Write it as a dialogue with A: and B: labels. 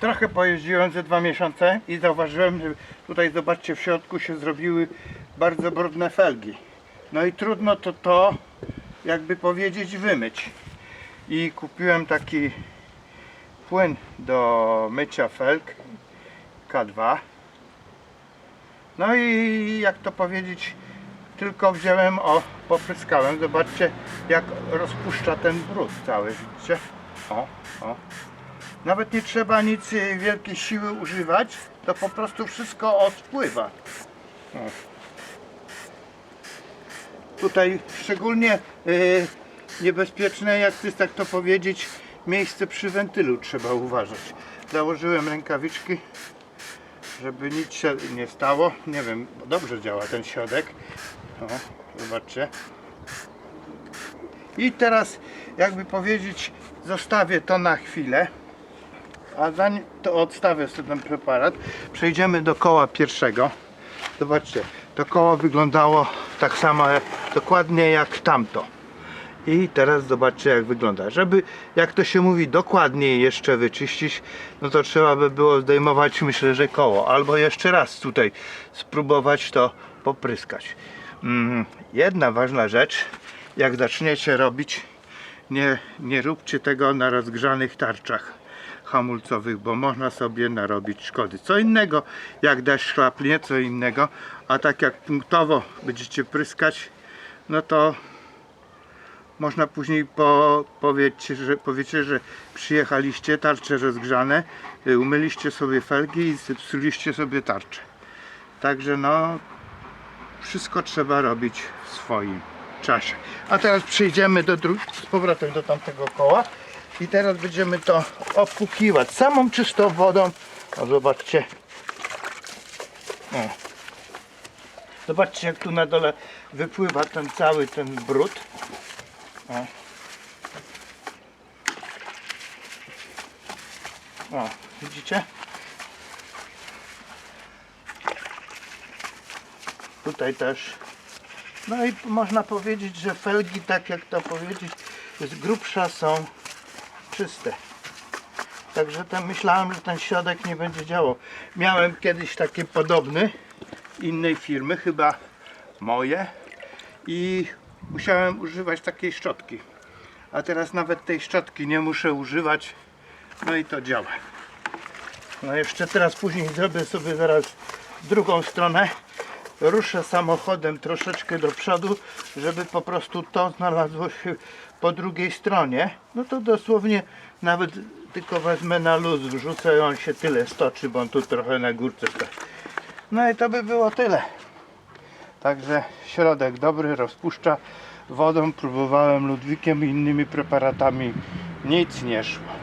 A: Trochę pojeździłem ze dwa miesiące i zauważyłem, że tutaj zobaczcie w środku się zrobiły bardzo brudne felgi. No i trudno to to, jakby powiedzieć, wymyć. I kupiłem taki płyn do mycia felg K2. No i jak to powiedzieć, tylko wziąłem, o, popryskałem. Zobaczcie, jak rozpuszcza ten brud cały, widzicie? O, o. Nawet nie trzeba nic y, wielkiej siły używać, to po prostu wszystko odpływa. O. Tutaj szczególnie y, niebezpieczne, jak to tak to powiedzieć, miejsce przy wentylu trzeba uważać. Założyłem rękawiczki, żeby nic się nie stało. Nie wiem, dobrze działa ten środek. O, zobaczcie. I teraz, jakby powiedzieć, zostawię to na chwilę. A zanim to odstawię sobie ten preparat, przejdziemy do koła pierwszego. Zobaczcie, to koło wyglądało tak samo, dokładnie jak tamto. I teraz zobaczcie jak wygląda. Żeby, jak to się mówi, dokładniej jeszcze wyczyścić, no to trzeba by było zdejmować, myślę, że koło. Albo jeszcze raz tutaj spróbować to popryskać. Mm, jedna ważna rzecz, jak zaczniecie robić, nie, nie róbcie tego na rozgrzanych tarczach hamulcowych, bo można sobie narobić szkody. Co innego, jak deszcz chlapnie, co innego, a tak jak punktowo będziecie pryskać, no to można później po, powiecie, że, powiecie, że przyjechaliście, tarcze rozgrzane, y, umyliście sobie felgi i zepsuliście sobie tarczę. Także no, wszystko trzeba robić w swoim czasie. A teraz przejdziemy do z powrotem do tamtego koła i teraz będziemy to opłukiwać samą czystą wodą. O, zobaczcie. O. Zobaczcie jak tu na dole wypływa ten cały ten brud. O. O, widzicie? Tutaj też. No i można powiedzieć, że felgi, tak jak to powiedzieć, z grubsza są czyste. Także ten, myślałem, że ten środek nie będzie działał. Miałem kiedyś taki podobny innej firmy, chyba moje i musiałem używać takiej szczotki. A teraz nawet tej szczotki nie muszę używać. No i to działa. No jeszcze teraz później zrobię sobie zaraz drugą stronę. Ruszę samochodem troszeczkę do przodu, żeby po prostu to znalazło się po drugiej stronie. No to dosłownie nawet tylko wezmę na luz, wrzucę i on się tyle stoczy, bo on tu trochę na górce stoi. No i to by było tyle. Także środek dobry, rozpuszcza wodą. Próbowałem Ludwikiem i innymi preparatami. Nic nie szło.